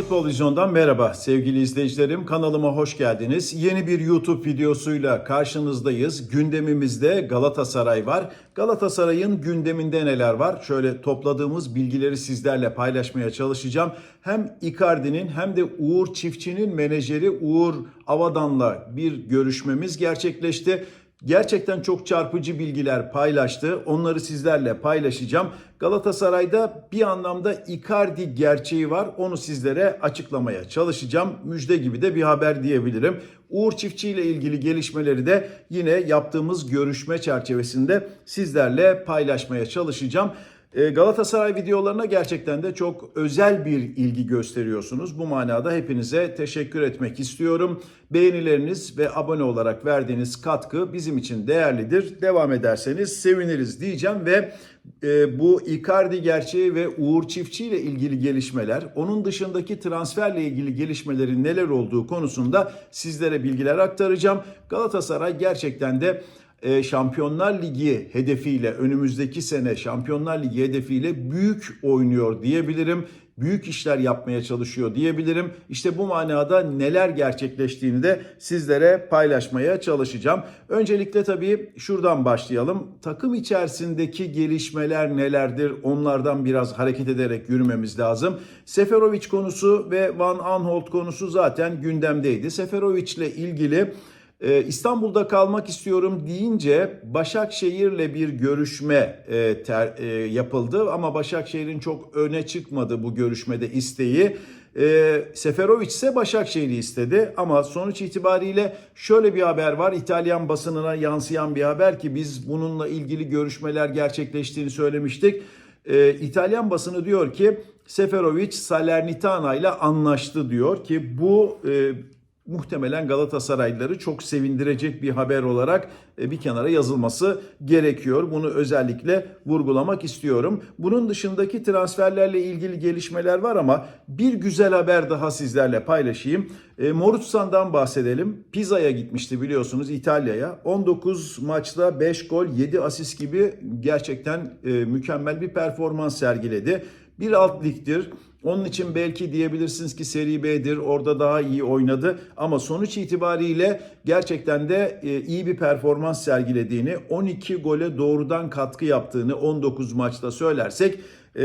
Futbol Vizyon'dan merhaba sevgili izleyicilerim. Kanalıma hoş geldiniz. Yeni bir YouTube videosuyla karşınızdayız. Gündemimizde Galatasaray var. Galatasaray'ın gündeminde neler var? Şöyle topladığımız bilgileri sizlerle paylaşmaya çalışacağım. Hem Icardi'nin hem de Uğur Çiftçi'nin menajeri Uğur Avadan'la bir görüşmemiz gerçekleşti. Gerçekten çok çarpıcı bilgiler paylaştı. Onları sizlerle paylaşacağım. Galatasaray'da bir anlamda Icardi gerçeği var. Onu sizlere açıklamaya çalışacağım. Müjde gibi de bir haber diyebilirim. Uğur Çiftçi ile ilgili gelişmeleri de yine yaptığımız görüşme çerçevesinde sizlerle paylaşmaya çalışacağım. Ee, Galatasaray videolarına gerçekten de çok özel bir ilgi gösteriyorsunuz. Bu manada hepinize teşekkür etmek istiyorum. Beğenileriniz ve abone olarak verdiğiniz katkı bizim için değerlidir. Devam ederseniz seviniriz diyeceğim ve e, bu Icardi gerçeği ve Uğur Çiftçi ile ilgili gelişmeler, onun dışındaki transferle ilgili gelişmelerin neler olduğu konusunda sizlere bilgiler aktaracağım. Galatasaray gerçekten de e, Şampiyonlar Ligi hedefiyle önümüzdeki sene Şampiyonlar Ligi hedefiyle büyük oynuyor diyebilirim. Büyük işler yapmaya çalışıyor diyebilirim. İşte bu manada neler gerçekleştiğini de sizlere paylaşmaya çalışacağım. Öncelikle tabii şuradan başlayalım. Takım içerisindeki gelişmeler nelerdir? Onlardan biraz hareket ederek yürümemiz lazım. Seferovic konusu ve Van Aanholt konusu zaten gündemdeydi. Seferovic ile ilgili ee, İstanbul'da kalmak istiyorum deyince Başakşehir'le bir görüşme e, e, yapıldı ama Başakşehir'in çok öne çıkmadı bu görüşmede isteği. E, Seferovic ise Başakşehir'i istedi ama sonuç itibariyle şöyle bir haber var. İtalyan basınına yansıyan bir haber ki biz bununla ilgili görüşmeler gerçekleştiğini söylemiştik. E, İtalyan basını diyor ki Seferovic Salernitana ile anlaştı diyor ki bu e, muhtemelen Galatasaraylıları çok sevindirecek bir haber olarak e, bir kenara yazılması gerekiyor. Bunu özellikle vurgulamak istiyorum. Bunun dışındaki transferlerle ilgili gelişmeler var ama bir güzel haber daha sizlerle paylaşayım. E, bahsedelim. Pisa'ya gitmişti biliyorsunuz İtalya'ya. 19 maçta 5 gol 7 asist gibi gerçekten e, mükemmel bir performans sergiledi. Bir alt ligdir. Onun için belki diyebilirsiniz ki Seri B'dir orada daha iyi oynadı ama sonuç itibariyle gerçekten de e, iyi bir performans sergilediğini 12 gole doğrudan katkı yaptığını 19 maçta söylersek e,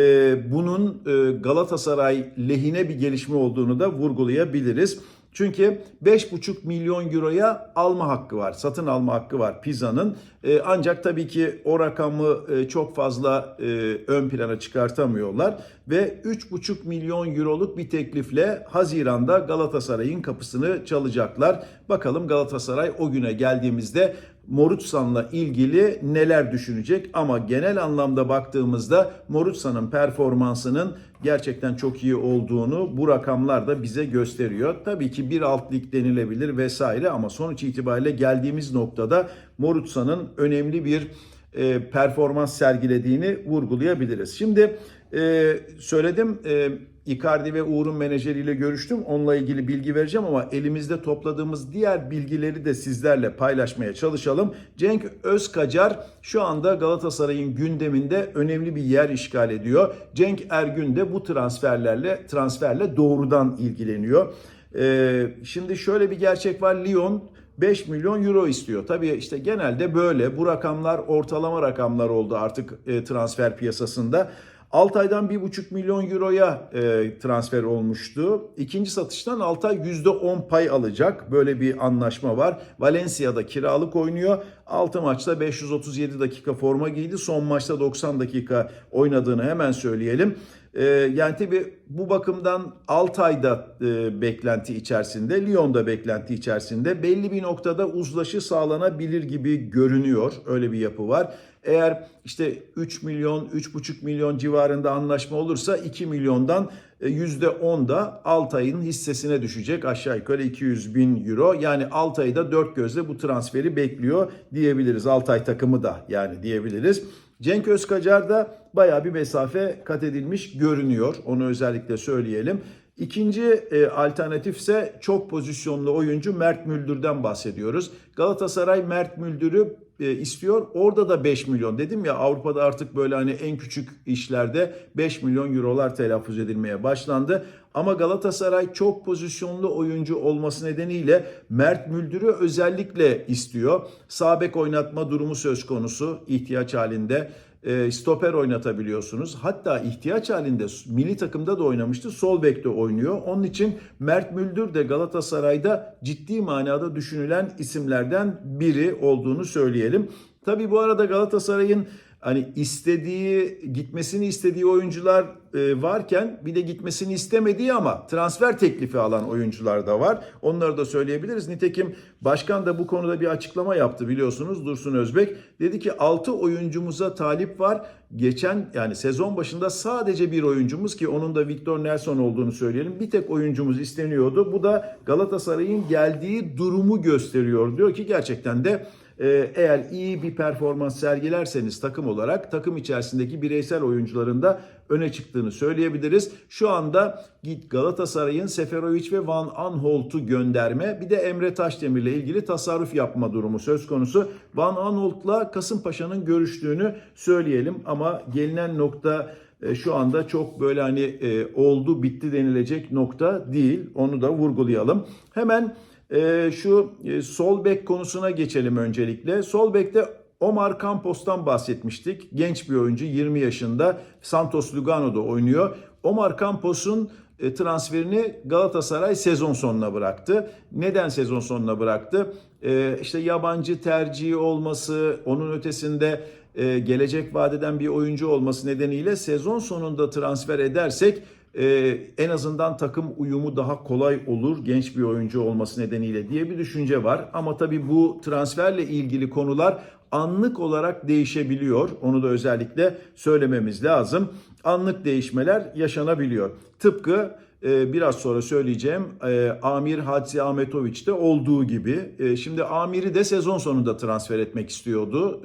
bunun e, Galatasaray lehine bir gelişme olduğunu da vurgulayabiliriz. Çünkü 5,5 milyon euroya alma hakkı var, satın alma hakkı var Pisa'nın. Ee, ancak tabii ki o rakamı e, çok fazla e, ön plana çıkartamıyorlar. Ve 3,5 milyon euroluk bir teklifle Haziran'da Galatasaray'ın kapısını çalacaklar. Bakalım Galatasaray o güne geldiğimizde Morutsan'la ilgili neler düşünecek ama genel anlamda baktığımızda Morutsan'ın performansının gerçekten çok iyi olduğunu bu rakamlar da bize gösteriyor. Tabii ki bir alt lig denilebilir vesaire ama sonuç itibariyle geldiğimiz noktada Morutsan'ın önemli bir e, performans sergilediğini vurgulayabiliriz. Şimdi e, söyledim e, Icardi ve Uğur'un menajeriyle görüştüm. Onunla ilgili bilgi vereceğim ama elimizde topladığımız diğer bilgileri de sizlerle paylaşmaya çalışalım. Cenk Özkacar şu anda Galatasaray'ın gündeminde önemli bir yer işgal ediyor. Cenk Ergün de bu transferlerle transferle doğrudan ilgileniyor. Ee, şimdi şöyle bir gerçek var. Lyon 5 milyon euro istiyor. Tabii işte genelde böyle bu rakamlar ortalama rakamlar oldu artık e, transfer piyasasında. Altay'dan 1,5 milyon euroya e, transfer olmuştu. İkinci satıştan Altay %10 pay alacak. Böyle bir anlaşma var. Valencia'da kiralık oynuyor. 6 maçta 537 dakika forma giydi. Son maçta 90 dakika oynadığını hemen söyleyelim. Ee, yani tabi bu bakımdan Altay'da e, beklenti içerisinde, Lyon'da beklenti içerisinde belli bir noktada uzlaşı sağlanabilir gibi görünüyor. Öyle bir yapı var. Eğer işte 3 milyon, 3,5 milyon civarında anlaşma olursa 2 milyondan %10 da Altay'ın hissesine düşecek. Aşağı yukarı 200 bin euro. Yani Altay da dört gözle bu transferi bekliyor diyebiliriz. Altay takımı da yani diyebiliriz. Cenk Özkacar da bayağı bir mesafe kat edilmiş görünüyor. Onu özellikle söyleyelim. İkinci e, alternatif ise çok pozisyonlu oyuncu Mert Müldür'den bahsediyoruz. Galatasaray Mert Müldür'ü e, istiyor. Orada da 5 milyon. Dedim ya Avrupa'da artık böyle hani en küçük işlerde 5 milyon eurolar telaffuz edilmeye başlandı. Ama Galatasaray çok pozisyonlu oyuncu olması nedeniyle Mert Müldür'ü özellikle istiyor. Sağ bek oynatma durumu söz konusu ihtiyaç halinde. E, stoper oynatabiliyorsunuz. Hatta ihtiyaç halinde milli takımda da oynamıştı. Sol bekte oynuyor. Onun için Mert Müldür de Galatasaray'da ciddi manada düşünülen isimlerden biri olduğunu söyleyelim. Tabii bu arada Galatasaray'ın hani istediği, gitmesini istediği oyuncular varken bir de gitmesini istemediği ama transfer teklifi alan oyuncular da var. Onları da söyleyebiliriz. Nitekim başkan da bu konuda bir açıklama yaptı biliyorsunuz Dursun Özbek. Dedi ki 6 oyuncumuza talip var. Geçen yani sezon başında sadece bir oyuncumuz ki onun da Victor Nelson olduğunu söyleyelim. Bir tek oyuncumuz isteniyordu. Bu da Galatasaray'ın geldiği durumu gösteriyor. Diyor ki gerçekten de eğer iyi bir performans sergilerseniz takım olarak takım içerisindeki bireysel oyuncuların da öne çıktığını söyleyebiliriz. Şu anda git Galatasaray'ın Seferovic ve Van Aanholt'u gönderme bir de Emre Taşdemir ile ilgili tasarruf yapma durumu söz konusu. Van Aanholt'la Kasımpaşa'nın görüştüğünü söyleyelim ama gelinen nokta e, şu anda çok böyle hani e, oldu bitti denilecek nokta değil. Onu da vurgulayalım. Hemen e, şu e, sol bek konusuna geçelim öncelikle. Sol bekte Omar Campos'tan bahsetmiştik. Genç bir oyuncu 20 yaşında Santos Lugano'da oynuyor. Omar Campos'un e, transferini Galatasaray sezon sonuna bıraktı. Neden sezon sonuna bıraktı? E, işte yabancı tercihi olması, onun ötesinde e, gelecek vadeden bir oyuncu olması nedeniyle sezon sonunda transfer edersek ee, en azından takım uyumu daha kolay olur genç bir oyuncu olması nedeniyle diye bir düşünce var. Ama tabii bu transferle ilgili konular anlık olarak değişebiliyor. Onu da özellikle söylememiz lazım. Anlık değişmeler yaşanabiliyor. Tıpkı e, biraz sonra söyleyeceğim e, Amir Hadzi Ahmetoviç'te olduğu gibi. E, şimdi Amir'i de sezon sonunda transfer etmek istiyordu.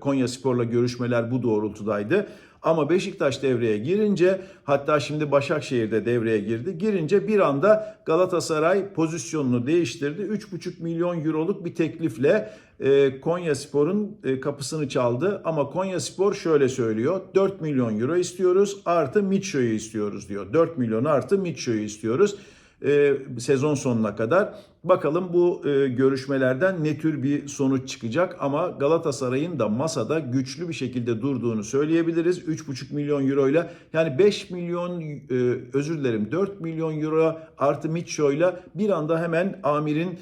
Konya Spor'la görüşmeler bu doğrultudaydı. Ama Beşiktaş devreye girince hatta şimdi Başakşehir'de devreye girdi. Girince bir anda Galatasaray pozisyonunu değiştirdi. 3,5 milyon euroluk bir teklifle e, Konya Spor'un e, kapısını çaldı. Ama Konya Spor şöyle söylüyor. 4 milyon euro istiyoruz artı Mitcho'yu istiyoruz diyor. 4 milyon artı Mitcho'yu istiyoruz e, sezon sonuna kadar. Bakalım bu e, görüşmelerden ne tür bir sonuç çıkacak ama Galatasaray'ın da masada güçlü bir şekilde durduğunu söyleyebiliriz. 3,5 milyon euro ile yani 5 milyon e, özür dilerim 4 milyon euro artı Mitcho ile bir anda hemen Amir'in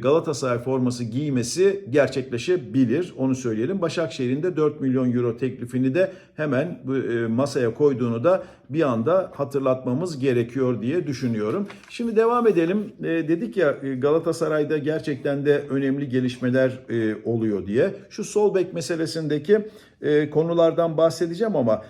Galatasaray forması giymesi gerçekleşebilir. Onu söyleyelim. Başakşehir'in de 4 milyon euro teklifini de hemen e, masaya koyduğunu da bir anda hatırlatmamız gerekiyor diye düşünüyorum. Şimdi devam edelim. E, dedik ya Galatasaray'da gerçekten de önemli gelişmeler oluyor diye. Şu sol bek meselesindeki konulardan bahsedeceğim ama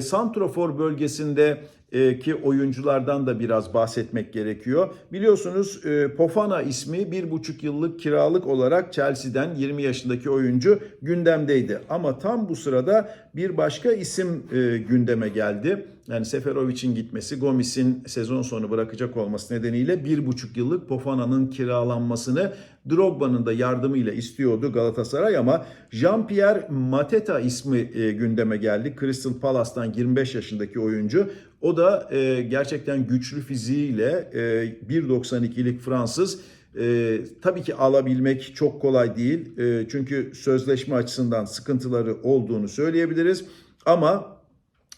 Santrofor bölgesinde e, ki oyunculardan da biraz bahsetmek gerekiyor. Biliyorsunuz e, Pofana ismi bir buçuk yıllık kiralık olarak Chelsea'den 20 yaşındaki oyuncu gündemdeydi. Ama tam bu sırada bir başka isim e, gündeme geldi. Yani Seferovic'in gitmesi, Gomis'in sezon sonu bırakacak olması nedeniyle bir buçuk yıllık Pofana'nın kiralanmasını Drogba'nın da yardımıyla istiyordu Galatasaray ama Jean-Pierre Mateta ismi e, gündeme geldi. Crystal Palace'tan 25 yaşındaki oyuncu. O da e, gerçekten güçlü fiziğiyle e, 1.92'lik Fransız. E, tabii ki alabilmek çok kolay değil. E, çünkü sözleşme açısından sıkıntıları olduğunu söyleyebiliriz. Ama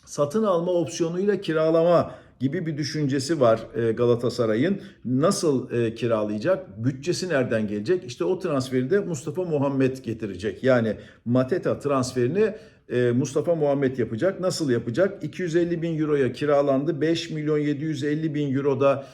satın alma opsiyonuyla kiralama gibi bir düşüncesi var e, Galatasaray'ın. Nasıl e, kiralayacak? Bütçesi nereden gelecek? İşte o transferi de Mustafa Muhammed getirecek. Yani Mateta transferini e, Mustafa Muhammed yapacak. Nasıl yapacak? 250 bin euroya kiralandı. 5 milyon 750 bin euroda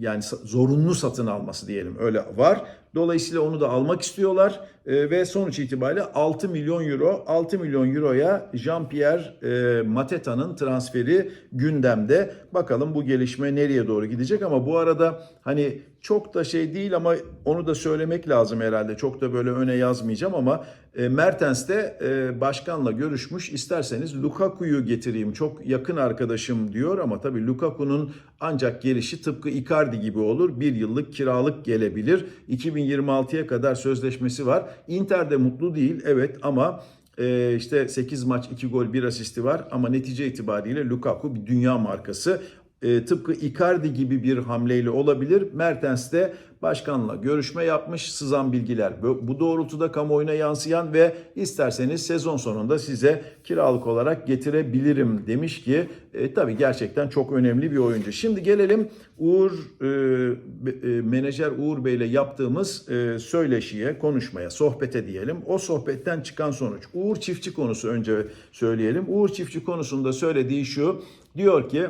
yani zorunlu satın alması diyelim öyle var. Dolayısıyla onu da almak istiyorlar e, ve sonuç itibariyle 6 milyon euro 6 milyon euroya Jean-Pierre e, Mateta'nın transferi gündemde. Bakalım bu gelişme nereye doğru gidecek ama bu arada hani çok da şey değil ama onu da söylemek lazım herhalde. Çok da böyle öne yazmayacağım ama e, Mertens de e, başkanla görüşmüş. İsterseniz Lukaku'yu getireyim. Çok yakın arkadaşım diyor ama tabii Lukaku'nun ancak gelişi tıpkı Icardi gibi olur. Bir yıllık kiralık gelebilir. 2000 2026'ya kadar sözleşmesi var. Inter de mutlu değil evet ama e, işte 8 maç 2 gol 1 asisti var ama netice itibariyle Lukaku bir dünya markası. E, tıpkı Icardi gibi bir hamleyle olabilir. Mertens de başkanla görüşme yapmış. Sızan bilgiler bu bu doğrultuda kamuoyuna yansıyan ve isterseniz sezon sonunda size kiralık olarak getirebilirim demiş ki e, tabii gerçekten çok önemli bir oyuncu. Şimdi gelelim Uğur e, e, menajer Uğur Bey ile yaptığımız e, söyleşiye, konuşmaya, sohbete diyelim. O sohbetten çıkan sonuç. Uğur Çiftçi konusu önce söyleyelim. Uğur Çiftçi konusunda söylediği şu. Diyor ki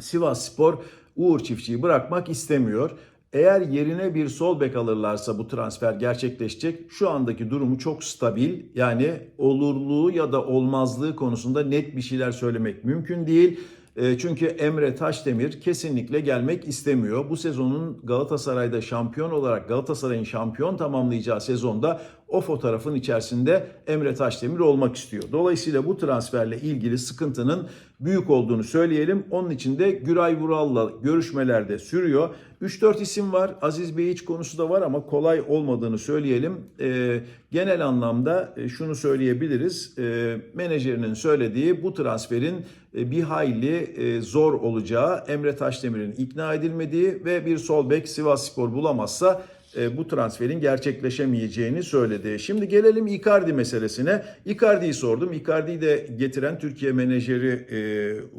Sivas Spor Uğur Çiftçi'yi bırakmak istemiyor. Eğer yerine bir sol bek alırlarsa bu transfer gerçekleşecek. Şu andaki durumu çok stabil. Yani olurluğu ya da olmazlığı konusunda net bir şeyler söylemek mümkün değil. E, Çünkü Emre Taşdemir kesinlikle gelmek istemiyor. Bu sezonun Galatasaray'da şampiyon olarak Galatasaray'ın şampiyon tamamlayacağı sezonda o fotoğrafın içerisinde Emre Taşdemir olmak istiyor. Dolayısıyla bu transferle ilgili sıkıntının büyük olduğunu söyleyelim. Onun için de Güray Vural'la görüşmeler de sürüyor. 3-4 isim var. Aziz Beyiç konusu da var ama kolay olmadığını söyleyelim. Ee, genel anlamda e, şunu söyleyebiliriz. Ee, menajerinin söylediği bu transferin e, bir hayli e, zor olacağı, Emre Taşdemir'in ikna edilmediği ve bir sol bek Sivas Spor bulamazsa e, bu transferin gerçekleşemeyeceğini söyledi. Şimdi gelelim Icardi meselesine. Icardi'yi sordum. Icardi'yi de getiren Türkiye menajeri e,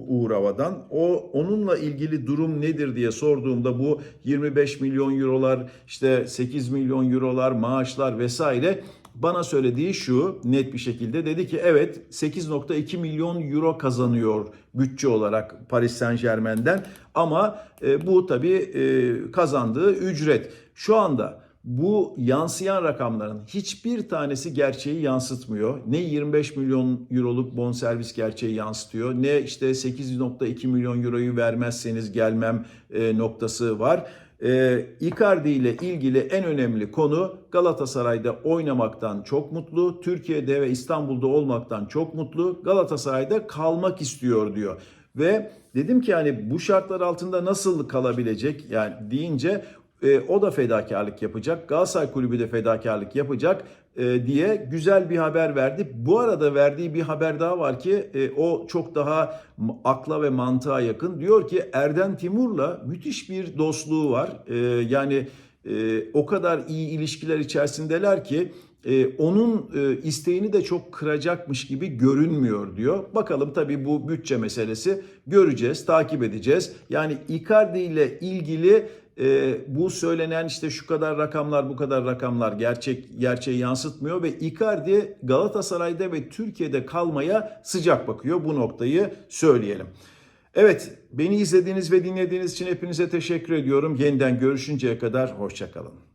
Uğur Avadan. O onunla ilgili durum nedir diye sorduğumda bu 25 milyon eurolar, işte 8 milyon eurolar, maaşlar vesaire bana söylediği şu net bir şekilde dedi ki evet 8.2 milyon euro kazanıyor bütçe olarak Paris Saint Germain'den ama e, bu tabii e, kazandığı ücret. Şu anda bu yansıyan rakamların hiçbir tanesi gerçeği yansıtmıyor. Ne 25 milyon euroluk bonservis gerçeği yansıtıyor ne işte 8.2 milyon euroyu vermezseniz gelmem e, noktası var. E, Icardi ile ilgili en önemli konu Galatasaray'da oynamaktan çok mutlu, Türkiye'de ve İstanbul'da olmaktan çok mutlu, Galatasaray'da kalmak istiyor diyor. Ve dedim ki hani bu şartlar altında nasıl kalabilecek yani deyince e, o da fedakarlık yapacak. Galatasaray Kulübü de fedakarlık yapacak e, diye güzel bir haber verdi. Bu arada verdiği bir haber daha var ki e, o çok daha akla ve mantığa yakın. Diyor ki Erden Timur'la müthiş bir dostluğu var. E, yani e, o kadar iyi ilişkiler içerisindeler ki e, onun e, isteğini de çok kıracakmış gibi görünmüyor diyor. Bakalım tabii bu bütçe meselesi göreceğiz, takip edeceğiz. Yani Icardi ile ilgili e, bu söylenen işte şu kadar rakamlar bu kadar rakamlar gerçek gerçeği yansıtmıyor ve Icardi Galatasaray'da ve Türkiye'de kalmaya sıcak bakıyor. Bu noktayı söyleyelim. Evet, beni izlediğiniz ve dinlediğiniz için hepinize teşekkür ediyorum. Yeniden görüşünceye kadar hoşçakalın.